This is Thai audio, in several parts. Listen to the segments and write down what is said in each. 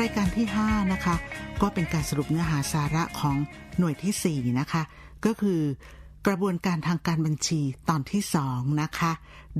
รายการที่ 5 นะคะ ก็เป็นการสรุปเนื้อหาสาระของหน่วยที่ 4 นะคะ ก็คือกระบวนการทางการบัญชีตอนที่ 2 นะคะ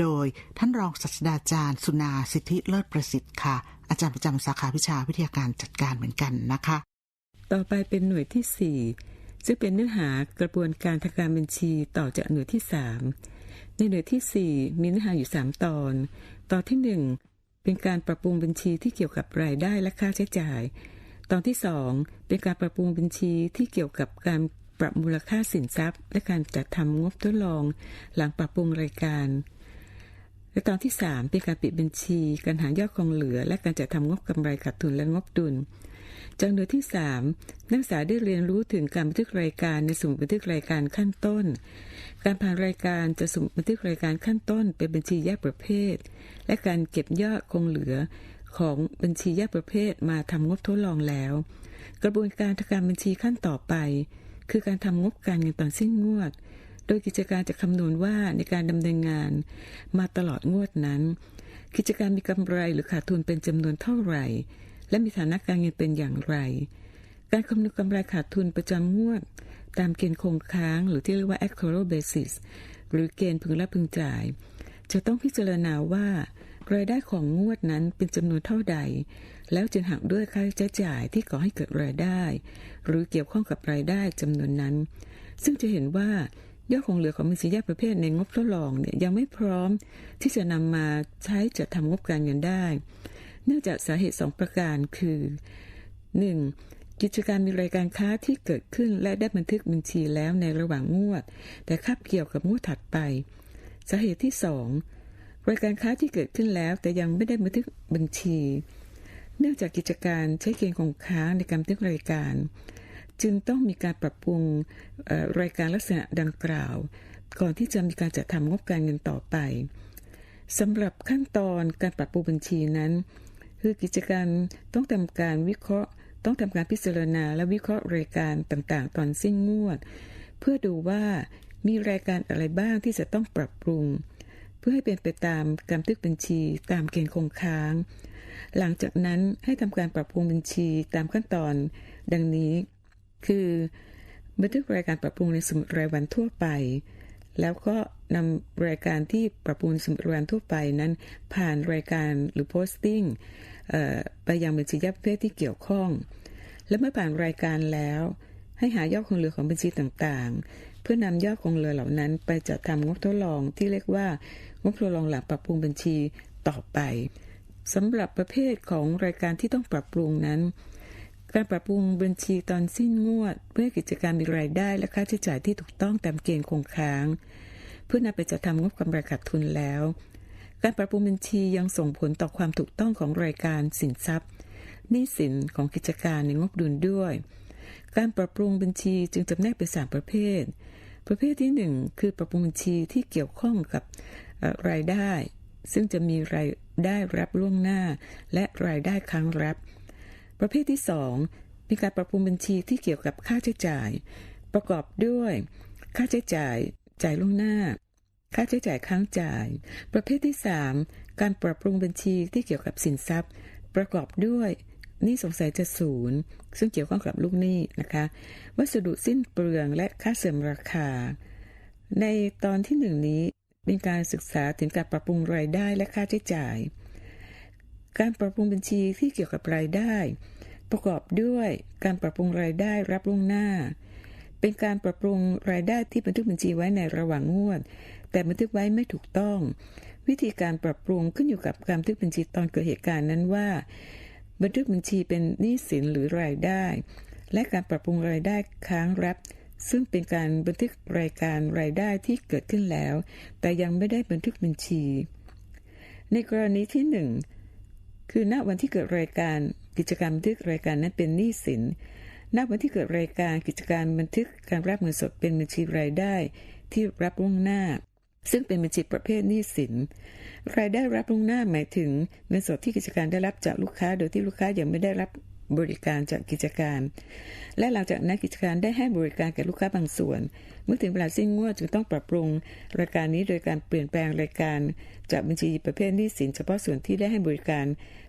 โดยท่านรองศาสตราจารย์ สุนาสิทธิเลิศประสิทธิ์ค่ะ อาจารย์ประจำสาขาวิชาวิทยาการจัดการเหมือนกันนะคะ ต่อไปเป็นหน่วยที่ 4 ซึ่งเป็นเนื้อหากระบวนการทางการบัญชีต่อจากหน่วยที่ 3 ในหน่วยที่ 4 มีเนื้อหาอยู่ 3 ตอน ตอนที่ 1 เป็นการปรับปรุงบัญชีที่เกี่ยวกับรายได้และค่าใช้จ่าย ตอนที่ 2 เป็นการปรับปรุงบัญชีที่เกี่ยวกับการปรับมูลค่าสินทรัพย์ และการจัดทำงบทดลอง หลังปรับปรุงรายการ และตอนที่ 3 เป็นการปิดบัญชี การหายอดคงเหลือ และการจัดทำงบกำไรขาดทุนและงบดุล จากหวยที่ 3 นักศึกษาได้เรียนรู้ถึงการบันทึกรายการในสมุดบันทึกรายการขั้นต้น การผ่านรายการจะสมุดบันทึกรายการขั้นต้น เป็นบัญชีแยกประเภท และการเก็บยอดคงเหลือของบัญชีแยกประเภทมาทำงบทดลองแล้ว กระบวนการทางการบัญชีขั้นต่อไป คือการทำงบการเงินตอนสิ้นงวด โดยกิจการจะคำนวณว่าในการดำเนินงานมาตลอดงวดนั้น กิจการมีกำไรหรือขาดทุนเป็นจำนวนเท่าไหร่ และมีฐานะการเงินเป็นอย่างไร การคำนวณกำไรขาดทุนประจำงวด ตามเกณฑ์คงค้างหรือที่เรียกว่า actual basis หรือเกณฑ์พึงรับพึงจ่าย จะต้องพิจารณาว่ารายได้ของงวดนั้นเป็นจำนวนเท่าใด แล้วจึงหักด้วยค่าใช้จ่ายที่ก่อให้เกิดรายได้ หรือเกี่ยวข้องกับรายได้จำนวนนั้น ซึ่งจะเห็นว่ายอดคงเหลือของบัญชียกประเภทในงบทดลองเนี่ยยังไม่พร้อมที่จะนำมาใช้จัดทำงบการเงินได้ เนื่องจากสาเหตุ 2 ประการคือ 1. กิจการมีรายการค้าที่เกิดขึ้นและได้บันทึกบัญชีแล้วในระหว่างงวด แต่คาบเกี่ยวกับงวดถัดไป สาเหตุที่ 2 รายการค้าที่เกิดขึ้นแล้วแต่ยังไม่ได้บันทึกบัญชี เนื่องจากกิจการใช้เกณฑ์คงค้าในการบันทึกรายการ จึงต้องมีการปรับปรุงรายการลักษณะดังกล่าว ก่อนที่จะมีการจัดทำงบการเงินต่อไปสำหรับขั้นตอนการปรับปรุงบัญชีนั้น คือกิจการต้องทำการวิเคราะห์ ต้องทำการพิจารณาและวิเคราะห์รายการต่างๆ ตอนสิ้นงวด เพื่อดูว่ามีรายการอะไรบ้างที่จะต้องปรับปรุง เพื่อให้เป็นไปตามการบันทึกบัญชีตามเกณฑ์คงค้าง หลังจากนั้นให้ทำการปรับปรุงบัญชีตามขั้นตอน ดังนี้ คือบันทึกรายการปรับปรุงในสมุดรายวันทั่วไป แล้วก็นำรายการที่ปรับปรุงสมุดรายวันทั่วไปนั้น ผ่านรายการหรือโพสติ้งไปยังบัญชียกประเภทที่เกี่ยวข้อง และเมื่อผ่านรายการแล้ว ให้หายอดคงเหลือของบัญชีต่างๆ เพื่อนำยอดคงเหลือเหล่านั้นไปจัดทำงบทดลองที่เรียกว่างบทดลองหลังปรับปรุงบัญชีต่อไปสำหรับประเภทของรายการที่ต้องปรับปรุงนั้น การปรับปรุงบัญชีตอนสิ้นงวด เพื่อกิจการมีรายได้และค่าใช้จ่ายที่ถูกต้องตามเกณฑ์คงค้าง เพื่อนำไปจัดทำงบกำไรขาดทุนแล้ว การปรับปรุงบัญชียังส่งผลต่อความถูกต้องของรายการสินทรัพย์หนี้สินของกิจการในงบดุลด้วย การปรับปรุงบัญชีจึงจำแนกเป็นสามประเภท ประเภทที่หนึ่งคือปรับปรุงบัญชีที่เกี่ยวข้องกับรายได้ ซึ่งจะมีรายได้รับล่วงหน้า และรายได้ค้างรับ ประเภทที่2เป็นการปรับปรุงบัญชีที่เกี่ยวกับค่าใช้จ่าย ประกอบด้วย ค่าใช้จ่ายจ่ายล่วงหน้า ค่าใช้จ่ายค้างจ่าย ประเภทที่ 3 การปรับปรุงบัญชีที่เกี่ยวกับสินทรัพย์ ประกอบด้วยหนี้สงสัยจะศูนย์ ซึ่งเกี่ยวข้องกับลูกหนี้นะคะ วัสดุสิ้นเปลืองและค่าเสื่อมราคา ในตอนที่หนึ่งนี้เป็นการศึกษาถึงการปรับปรุงรายได้และค่าใช้จ่าย การปรับปรุงบัญชีที่เกี่ยวกับรายได้ ประกอบด้วยการปรับปรุงรายได้รับล่วงหน้า เป็นการปรับปรุงรายได้ที่บันทึกบัญชีไว้ในระหว่างงวด แต่บันทึกไว้ไม่ถูกต้อง วิธีการปรับปรุงขึ้นอยู่กับการบันทึกบัญชีตอนเกิดเหตุการณ์นั้นว่า บันทึกบัญชีเป็นหนี้สินหรือรายได้ และการปรับปรุงรายได้ค้างรับ ซึ่งเป็นการบันทึกรายการรายได้ที่เกิดขึ้นแล้ว แต่ยังไม่ได้บันทึกบัญชี ในกรณีที่หนึ่ง คือณวันที่เกิดรายการกิจกรรมบันทึกรายการนั้นเป็นหนี้สินณวันที่เกิดรายการกิจการบันทึกการรับเงินสดเป็นบัญชีรายได้ที่รับล่วงหน้า ซึ่งเป็นบัญชีประเภทหนี้สิน รายได้รับล่วงหน้าหมายถึงเงินสดที่กิจการได้รับจากลูกค้า โดยที่ลูกค้ายังไม่ได้รับ บริการจากกิจการ และหลังจากนั้นกิจการได้ให้บริการแก่ลูกค้าบางส่วน เมื่อถึงเวลาสิ้นงวดจึงต้องปรับปรุงรายการนี้โดยการเปลี่ยนแปลงรายการ จากบัญชีประเภทหนี้สินเฉพาะส่วนที่ได้ให้บริการ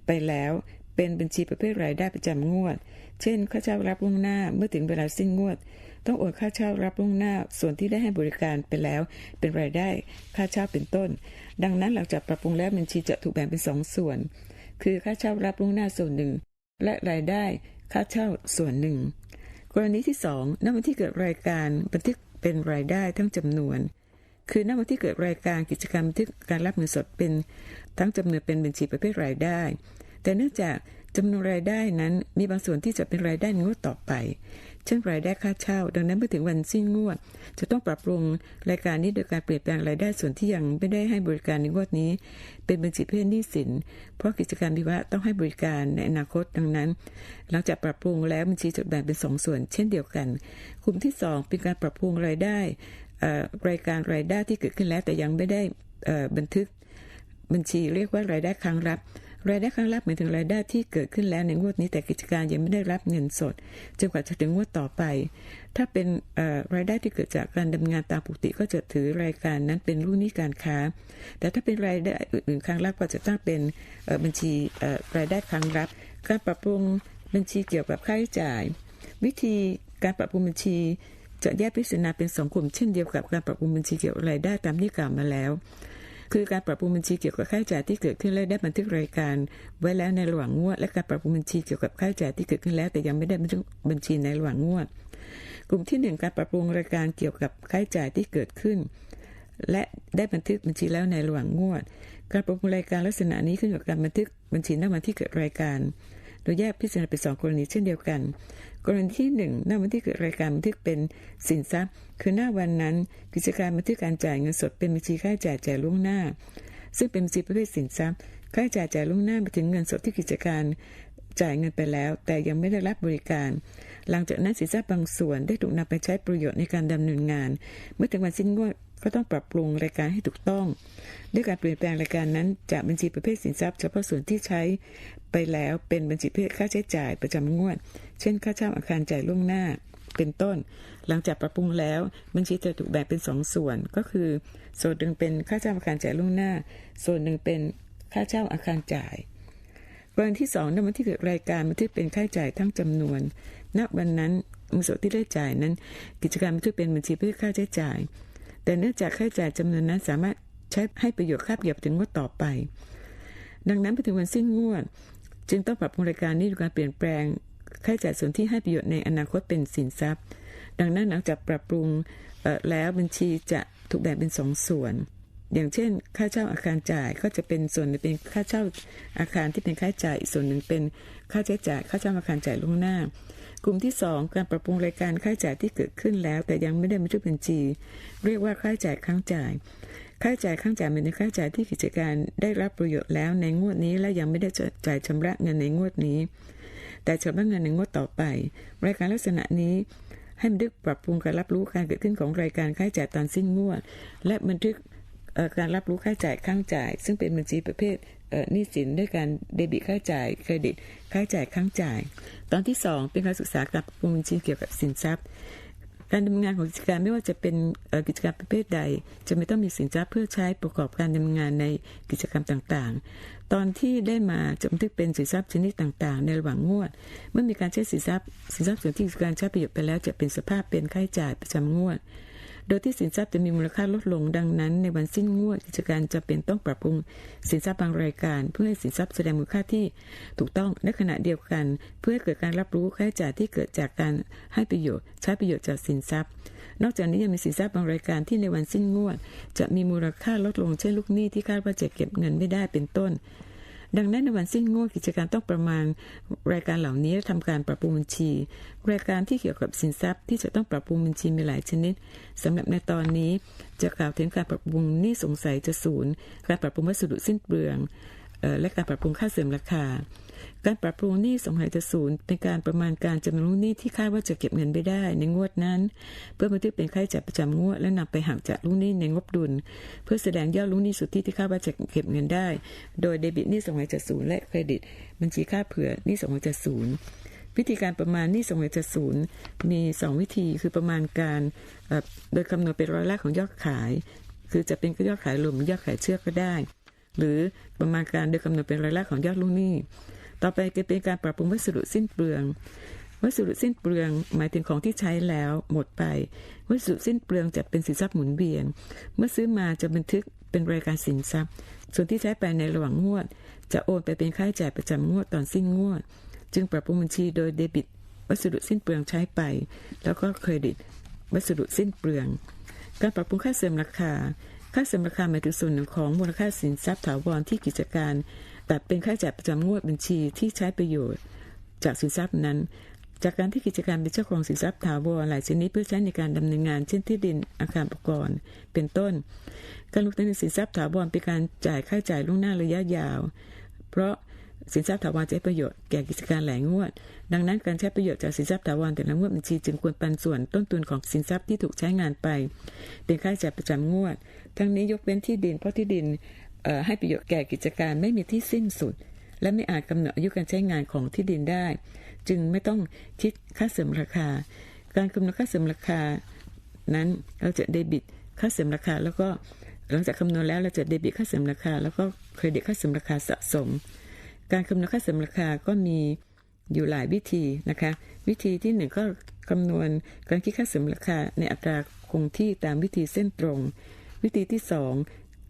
ไปแล้ว เป็นบัญชีประเภทรายได้ประจำงวด เช่น ค่าเช่ารับล่วงหน้าเมื่อถึงเวลาสิ้นงวด ต้องโอนค่าเช่ารับล่วงหน้า ส่วนที่ได้ให้บริการไปแล้ว เป็นรายได้ค่าเช่าเป็นต้น ดังนั้นหลังจากปรับปรุงแล้วบัญชีจะถูกแบ่งเป็นสองส่วนคือค่าเช่ารับล่วงหน้าส่วนหนึ่ง และรายได้ค่าเช่าส่วนหนึ่ง กรณีที่สองณวันที่เกิดรายการบันทึกเป็นรายได้ทั้งจำนวน คือณวันที่เกิดรายการกิจกรรมทึกการรับเงินสดเป็นทั้งจำนวนเป็นบัญชีประเภทรายได้ แต่เนื่องจากจำนวนรายได้นั้นมีบางส่วนที่จะเป็นรายได้ในงวดต่อไป เช่นรายได้ค่าเช่า ดังนั้นเมื่อถึงวันสิ้นงวด จะต้องปรับปรุงรายการนี้โดยการเปลี่ยนแปลงรายได้ส่วนที่ยังไม่ได้ให้บริการในงวดนี้ เป็นบัญชีประเภทหนี้สิน เพราะกิจการพิวะต้องให้บริการในอนาคตดังนั้น หลังจากปรับปรุงแล้วบัญชีจะแบ่งเป็นสองส่วน เช่นเดียวกันกลุ่มที่สองเป็นการปรับปรุงรายได้รายการรายได้ที่เกิดขึ้นแล้วแต่ยังไม่ได้บันทึกบัญชีเรียกว่ารายได้ครั้งรับ รายได้ครั้งรับหมายถึงรายได้ที่เกิดขึ้นแล้วในงวดนี้แต่กิจการยังไม่ได้รับเงินสดจนกว่าจะถึงงวดต่อไป ถ้าเป็นรายได้ที่เกิดจากการดำเนินงานตามปกติก็จะถือรายการนั้นเป็นลูกหนี้การค้า แต่ถ้าเป็นรายได้อื่นๆครั้งรับก็จะตั้งเป็นบัญชีรายได้ครั้งรับ การปรับปรุงบัญชีเกี่ยวกับค่าใช้จ่าย วิธีการปรับปรุงบัญชีจะแยกพิจารณาเป็นสองกลุ่มเช่นเดียวกับการปรับปรุงบัญชีเกี่ยวกับรายได้ตามที่กล่าวมาแล้ว คือการปรับปรุงบัญชีเกี่ยวกับค่าใช้จ่ายที่เกิดขึ้นและได้บันทึกรายการไว้แล้วในระหว่างงวด และการปรับปรุงบัญชีเกี่ยวกับค่าใช้จ่ายที่เกิดขึ้นแล้ว แต่ยังไม่ได้บันทึกบัญชีในระหว่างงวด กลุ่มที่หนึ่งการปรับปรุงรายการเกี่ยวกับค่าใช้จ่ายที่เกิดขึ้น และได้บันทึกบัญชีแล้วในระหว่างงวด การปรับปรุงรายการลักษณะนี้ขึ้นกับการบันทึกบัญชีณวันที่เกิดรายการ โดยแยกพิจารณาเป็นสองกรณีเช่นเดียวกัน กรณีที่หนึ่งหน้าวันที่เกิดรายการบันทึกเป็นสินทรัพย์ คือหน้าวันนั้น กิจการบันทึกการจ่ายเงินสดเป็นบัญชีค่าจ่ายจ่ายล่วงหน้า ซึ่งเป็นบัญชีประเภทสินทรัพย์ ค่าจ่ายจ่ายล่วงหน้าไปถึงเงินสดที่กิจการจ่ายเงินไปแล้ว แต่ยังไม่ได้รับบริการ หลังจากนั้นสินทรัพย์บางส่วนได้ถูกนำไปใช้ประโยชน์ในการดำเนินงาน เมื่อถึงวันสิ้นงวด ก็ต้องปรับปรุงรายการให้ถูกต้อง ด้วยการเปลี่ยนแปลงรายการนั้น จากบัญชีประเภทสินทรัพย์เฉพาะส่วนที่ใช้ไปแล้วเป็นบัญชีประเภทค่าใช้จ่ายประจำงวด เช่น ค่าเช่าอาคารจ่ายล่วงหน้า เป็นต้น หลังจากปรับปรุงแล้ว บัญชีจะถูกแบ่งเป็นสองส่วนก็คือ ส่วนหนึ่งเป็นค่าเช่าอาคารจ่ายล่วงหน้า ส่วนหนึ่งเป็นค่าเช่าอาคารจ่ายกรณีที่สองในวันที่เกิดรายการบันทึกเป็นค่าใช้จ่ายทั้งจำนวน ณ วันนั้นเงินสดที่ได้จ่ายนั้น กิจการบันทึกเป็นบัญชีเพื่อค่าใช้จ่าย แต่เนื่องจากค่าใช้จ่ายจำนวนนั้นสามารถใช้ให้ประโยชน์คาบเกี่ยวถึงงวดต่อไป ดังนั้นไปถึงวันสิ้นงวด จึงต้องปรับปรุงรายการนี้ด้วยการเปลี่ยนแปลงค่าใช้จ่ายส่วนที่ให้ประโยชน์ในอนาคตเป็นสินทรัพย์ ดังนั้นหลังจากปรับปรุงแล้วบัญชีจะถูกแบ่งเป็นสองส่วน อย่างเช่น ค่าเช่าอาคารจ่ายก็จะเป็นส่วนหนึ่งเป็นค่าเช่าอาคารที่เป็นค่าจ่ายอีกส่วนหนึ่งเป็นค่าใช้จ่ายค่าเช่าอาคารจ่ายล่วงหน้า กลุ่มที่ 2 การปรับปรุงรายการค่าใช้จ่ายที่เกิดขึ้นแล้ว แต่ยังไม่ได้บันทึกบัญชี เรียกว่าค่าใช้จ่ายค้างจ่าย ค่าใช้จ่ายค้างจ่ายเป็นค่าใช้จ่ายที่กิจการได้รับประโยชน์แล้วในงวดนี้และยังไม่ได้จ่ายชำระเงินในงวดนี้ แต่ชำระเงินในงวดต่อไปรายการลักษณะนี้ให้บันทึกปรับปรุงการรับรู้การเกิดขึ้นของรายการค่าใช้จ่ายตอนสิ้นงวด และบันทึกการรับรู้ค่าใช้จ่ายค้างจ่าย ซึ่งเป็นบัญชีประเภท หนี้สินด้วยการเดบิตค่าจ่ายเครดิตค่าจ่ายค้างจ่าย ตอนที่ 2 เป็นการศึกษากับปรุงบัญชีเกี่ยวกับสินทรัพย์ การดำเนินงานของกิจการไม่ว่าจะเป็นกิจการประเภทใด จะไม่ต้องมีสินทรัพย์เพื่อใช้ประกอบการดำเนินงานในกิจกรรมต่างๆ ตอนที่ได้มาจะบันทึกเป็นสินทรัพย์ชนิดต่างๆ ในระหว่างงวด เมื่อมีการใช้สินทรัพย์สินทรัพย์ส่วนที่กิจการใช้ประโยชน์ไปแล้วจะเป็นสภาพเป็นค่าจ่ายประจำงวด โดยที่สินทรัพย์จะมีมูลค่าลดลงดังนั้น ในวันสิ้นงวดกิจการจะเป็นต้องปรับปรุงสินทรัพย์บางรายการ เพื่อให้สินทรัพย์แสดงมูลค่าที่ถูกต้องในขณะเดียวกัน เพื่อให้เกิดการรับรู้ค่าใช้จ่ายที่เกิดจากการให้ประโยชน์ใช้ประโยชน์จากสินทรัพย์ นอกจากนี้ยังมีสินทรัพย์บางรายการที่ในวันสิ้นงวด จะมีมูลค่าลดลงเช่นลูกหนี้ที่คาดว่าจะเก็บเงินไม่ได้เป็นต้น ดังนั้นในวันสิ้นงวดกิจการต้องประมาณรายการเหล่านี้ทำการปรับปรุงบัญชี รายการที่เกี่ยวกับสินทรัพย์ที่จะต้องปรับปรุงบัญชีมีหลายชนิดสำหรับในตอนนี้จะกล่าวถึงการปรับปรุงหนี้สงสัยจะศูนย์การปรับปรุงวัสดุสิ้นเปลือง และการปรับปรุงค่าเสื่อมราคา การปรับปรุงหนี้สงสัยจะศูนย์เป็นการประมาณการจำนวนหนี้ที่คาดว่าจะเก็บเงินไม่ได้ ในงวดนั้น เพื่อบันทึกเป็นค่าใช้จ่ายประจำงวด และนำไปหักจากลูกหนี้ในงบดุล เพื่อแสดงยอดลูกหนี้สุทธิที่คาดว่าจะเก็บเงินได้ โดยเดบิตหนี้สงสัยจะศูนย์และเครดิต บัญชีค่าเผื่อหนี้สงสัยจะศูนย์วิธีการประมาณหนี้สงสัยจะศูนย์มี 2 วิธีคือประมาณการโดยคำนวณเป็นร้อยละของยอดขาย คือจะเป็นยอดขายรวมยอดขายเชื่อก็ได้ หรือประมาณการโดยกำหนดเป็นรายละของยอดลูกหนี้ ต่อไปจะเป็นการปรับปรุงวัสดุสิ้นเปลือง วัสดุสิ้นเปลืองหมายถึงของที่ใช้แล้วหมดไป วัสดุสิ้นเปลืองจะเป็นสินทรัพย์หมุนเวียน เมื่อซื้อมาจะบันทึกเป็นรายการสินทรัพย์ ส่วนที่ใช้ไปในระหว่างงวด จะโอนไปเป็นค่าใช้จ่ายประจำงวดตอนสิ้นงวด จึงปรับปรุงบัญชีโดยเดบิต วัสดุสิ้นเปลืองใช้ไป แล้วก็เครดิต วัสดุสิ้นเปลือง การปรับปรุงค่าเสริมราคา ค่าเสริมราคาหมายถึงส่วนหนึ่งของมูลค่าสินทรัพย์ถาวรที่กิจการตัดเป็นค่าจ่ายประจำงวดบัญชีที่ใช้ประโยชน์ จากสินทรัพย์นั้น จากการที่กิจการเป็นเจ้าของสินทรัพย์ถาวรหลายชนิดเพื่อใช้ในการดำเนินงานเช่นที่ดินอาคารอุปกรณ์เป็นต้น การลงทุนในสินทรัพย์ถาวรเป็นการจ่ายค่าจ่ายล่วงหน้าระยะยาว เพราะ สินทรัพย์ถาวรจะให้ประโยชน์แก่กิจการหลายงวด ดังนั้นการใช้ประโยชน์จากสินทรัพย์ถาวรแต่ละงวดบัญชีจึงควรปันส่วนต้นทุนของสินทรัพย์ที่ถูกใช้งานไป เป็นค่าใช้จ่ายประจำงวด ทั้งนี้ยกเว้นที่ดินเพราะที่ดินให้ประโยชน์แก่กิจการไม่มีที่สิ้นสุด และไม่อาจกำหนดอายุการใช้งานของที่ดินได้ จึงไม่ต้องคิดค่าเสริมราคา การกำหนดค่าเสริมราคานั้นเราจะเดบิตค่าเสริมราคาแล้วก็หลังจากคำนวณแล้วเราจะเดบิตค่าเสริมราคา แล้วก็เครดิตค่าเสริมราคาสะสม การคำนวณค่าเสริมราคาก็มีอยู่หลายวิธีนะคะ วิธีที่หนึ่งก็คำนวณการคิดค่าเสริมราคาในอัตราคงที่ตามวิธีเส้นตรง วิธีที่สอง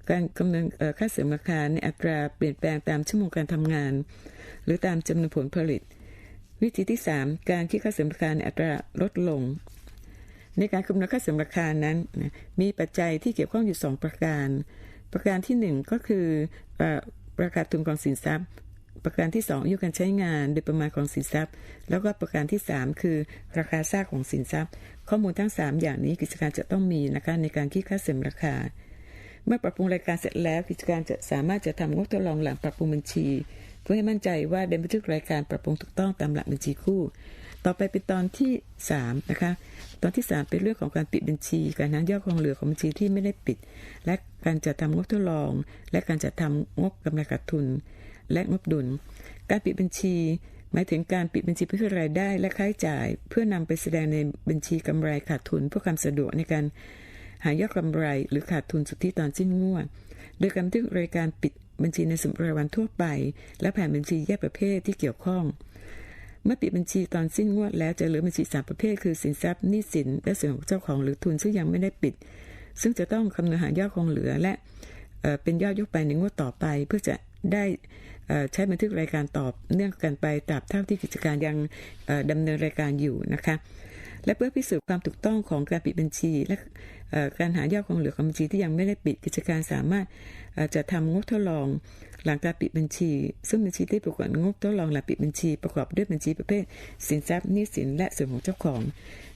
การคำนวณค่าเสริมราคาในอัตราเปลี่ยนแปลงตามชั่วโมงการทำงาน หรือตามจำนวนผลผลิต วิธีที่ 3 การคิดค่าเสริมราคาในอัตราลดลง ในการคำนวณค่าเสริมราคานั้น มีปัจจัยที่เกี่ยวข้องอยู่ 2 ประการ ประการที่ 1 ก็คือราคาทุนของสินทรัพย์ ประการที่ 2 อายุการใช้งานโดยประมาณของสินทรัพย์ แล้วก็ประการที่ 3 คือ ราคาซากของสินทรัพย์ ข้อมูลทั้ง 3 อย่างนี้กิจการจะต้องมีนะคะในการคิดค่าเสริมราคา เมื่อปรับปรุงรายการเสร็จแล้วกิจการจะสามารถจะทำงบทดลองหลังปรับปรุงบัญชี เพื่อให้มั่นใจว่าได้บันทึกรายการปรับปรุงถูกต้องตามหลักบัญชีคู่ ต่อไปเป็นตอนที่3นะคะตอนที่ 3 เป็นเรื่องของการปิดบัญชี การนั้นยอดคงเหลือของบัญชีที่ไม่ได้ปิด และการจัดทำงบทดลอง และการจัดทำงบกำไรขาดทุน และงบดุล การปิดบัญชี หมายถึงการปิดบัญชีเพื่อรายได้และค่าใช้จ่าย เพื่อนำไปแสดงในบัญชีกำไรขาดทุนเพื่อความสะดวกในการหายอดกำไรหรือขาดทุนสุทธิตอนสิ้นงวด โดยการบันทึกรายการปิดบัญชีในสมุดรายวันทั่วไป และแผนบัญชีแยกประเภทที่เกี่ยวข้อง เมื่อปิดบัญชีตอนสิ้นงวดแล้วจะเหลือบัญชีสามประเภท คือสินทรัพย์หนี้สิน และส่วนของเจ้าของหรือทุนซึ่งยังไม่ได้ปิด ซึ่งจะต้องคำนวณหายอดคงเหลือและเป็นยอดยกไปในงวดต่อไป เพื่อจะได้ ใช้บันทึกรายการตอบเนื่องกันไปตราบเท่าที่กิจการยังดำเนินรายการอยู่นะคะและเพื่อพิสูจน์ความถูกต้องของการปิดบัญชี และการหายอดคงเหลือของบัญชีที่ยังไม่ได้ปิดกิจการสามารถจะทำงบทดลอง หลังการปิดบัญชี ซึ่งบัญชีที่ประกอบงบทดลองหลังปิดบัญชีประกอบด้วยบัญชีประเภท สินทรัพย์หนี้สินและส่วนของเจ้าของ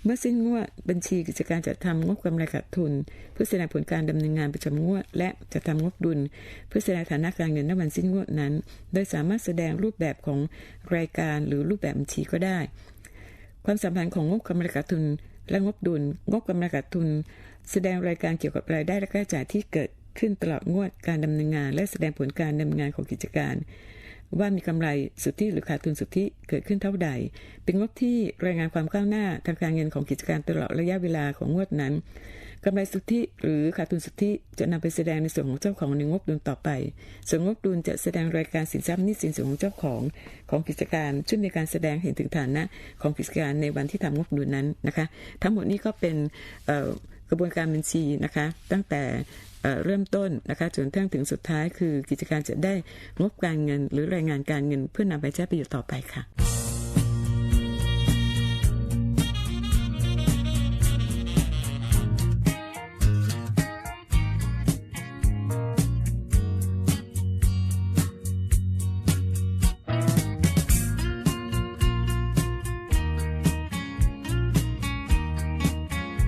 เมื่อสิ้นงวดบัญชีกิจการจะทำงบกำไรขาดทุน เพื่อแสดงผลการดำเนินงานประจำงวด และจะทำงบดุล เพื่อแสดงฐานะการเงินในวันสิ้นงวดนั้น โดยสามารถแสดงรูปแบบของรายการหรือรูปแบบบัญชีก็ได้ ความสัมพันธ์ของงบกำไรขาดทุนและงบดุล งบกำไรขาดทุน แสดงรายการเกี่ยวกับรายได้และค่าใช้จ่ายที่เกิด ขึ้นตลอดงวดการดำเนินงาน และแสดงผลการดำเนินงานของกิจการ ว่ามีกำไรสุทธิหรือขาดทุนสุทธิเกิดขึ้นเท่าใด เป็นงบที่รายงานความก้าวหน้าทางการเงินของกิจการตลอดระยะเวลาของงวดนั้นกำไรสุทธิหรือขาดทุนสุทธิจะนำไปแสดงในส่วนของเจ้าของในงบดุลต่อไป ส่วนงบดุลจะแสดงรายการสินทรัพย์นี้สินส่วนของเจ้าของของกิจการช่วยในการแสดงเห็นถึงฐานะของกิจการในวันที่ทำงบดุลนั้นนะคะ ทั้งหมดนี้ก็เป็นกระบวนการบัญชีนะคะ ตั้งแต่ เริ่มต้นนะคะจนทั้งถึงสุดท้ายคือกิจการจะได้งบการเงินหรือรายงานการเงินเพื่อนำไปใช้ประโยชน์ต่อไปค่ะ